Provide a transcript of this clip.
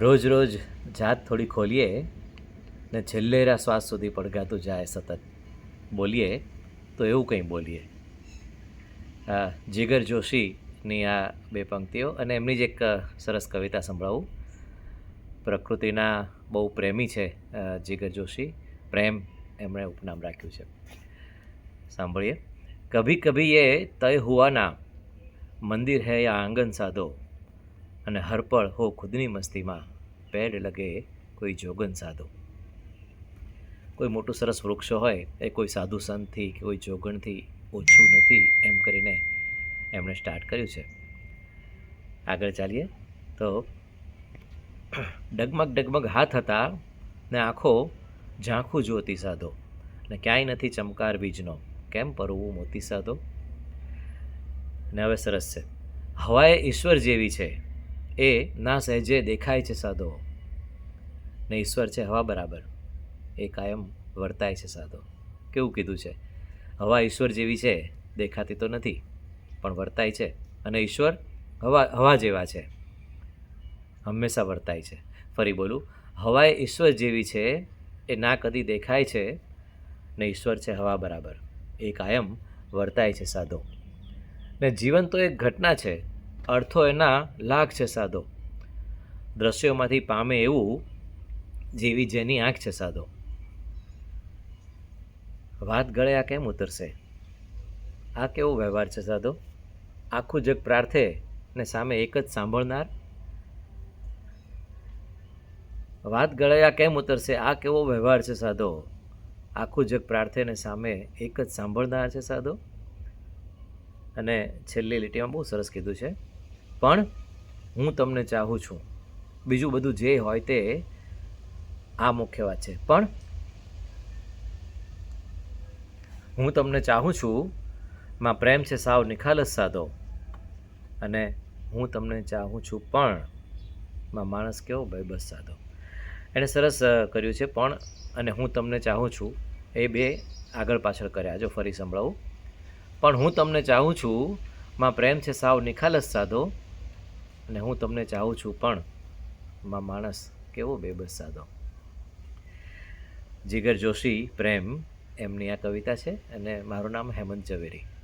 રોજ રોજ જાત થોડી ખોલીએ ને છેલ્લેરા શ્વાસ સુધી પડઘાતું જાય સતત. બોલીએ તો એવું કંઈ બોલીએ. જીગર જોશીની આ બે પંક્તિઓ અને એમની જ એક સરસ કવિતા સંભળાવું. પ્રકૃતિના બહુ પ્રેમી છે જીગર જોશી. પ્રેમ એમણે ઉપનામ રાખ્યું છે. સાંભળીએ. કભી કભી એ તય હુઆ ના મંદિર હૈ યા આંગન સાદો અને હરપળ હો ખુદની મસ્તીમાં પેડ લગે કોઈ જોગન સાધો. કોઈ મોટું સરસ વૃક્ષ હોય, એ કોઈ સાધુ સંતથી કે કોઈ જોગણથી ઓછું નથી એમ કરીને એમણે સ્ટાર્ટ કર્યું છે. આગળ ચાલીએ તો ડગમગ ડગમગ હાથ હતા ને આંખો ઝાંખું જોતી સાધો ને ક્યાંય નથી ચમકાર બીજનો. કેમ પરવું મોતી સાધો? ને હવે સરસ છે. હવાએ ઈશ્વર જેવી છે. એ ના સહેજે દેખાય છે સાધો ને ઈશ્વર છે હવા બરાબર. એ કાયમ વર્તાય છે સાધો કેવું કીધું છે? હવા ઈશ્વર જેવી છે, દેખાતી તો નથી, પણ વર્તાય છે. અને ઈશ્વર હવા હવા જેવા છે. હંમેશા વર્તાય છે. ફરી બોલું હવાએ ઈશ્વર જેવી છે, એ ના કદી દેખાય છે, ને ઈશ્વર છે હવા બરાબર. એ કાયમ વર્તાય છે સાધો ને જીવન તો એક ઘટના છે અર્થો એના લાખ છે સાધો. દ્રશ્યોમાંથી પામે એવું જેવી જેની આંખ છે સાધો. વાત ગળે આ કેમ ઉતરશે? આ કેવો વ્યવહાર છે સાધો? આખું જગ પ્રાર્થે ને સામે એક જ સાંભળનાર? વાત ગળે આ કેમ ઉતરશે? આ કેવો વ્યવહાર છે સાધો? આખું જગ પ્રાર્થે ને સામે એક જ સાંભળનાર છે સાધો? અને છેલ્લી લીટીમાં બહુ સરસ કીધું છે. પણ હું તમને ચાહું છું. બીજું બધું જે હોય તે આ મુખ્ય વાત છે. પણ હું તમને ચાહું છું, માં પ્રેમ છે સાવ નિખાલસ સાધો. અને હું તમને ચાહું છું પણ માં માણસ કેવો બસ સાધો. એણે સરસ કર્યું છે પણ, અને હું તમને ચાહું છું, એ બે આગળ પાછળ કર્યા. જો ફરી સંભળાવું. પણ હું તમને ચાહું છું, માં પ્રેમ છે સાવ નિખાલસ સાધો અને હું તમને ચાહું છું પણ માં માણસ કેવો બેબસ સાધો? જીગર જોશી પ્રેમ, એમની આ કવિતા છે અને મારું નામ હેમંત ઝવેરી.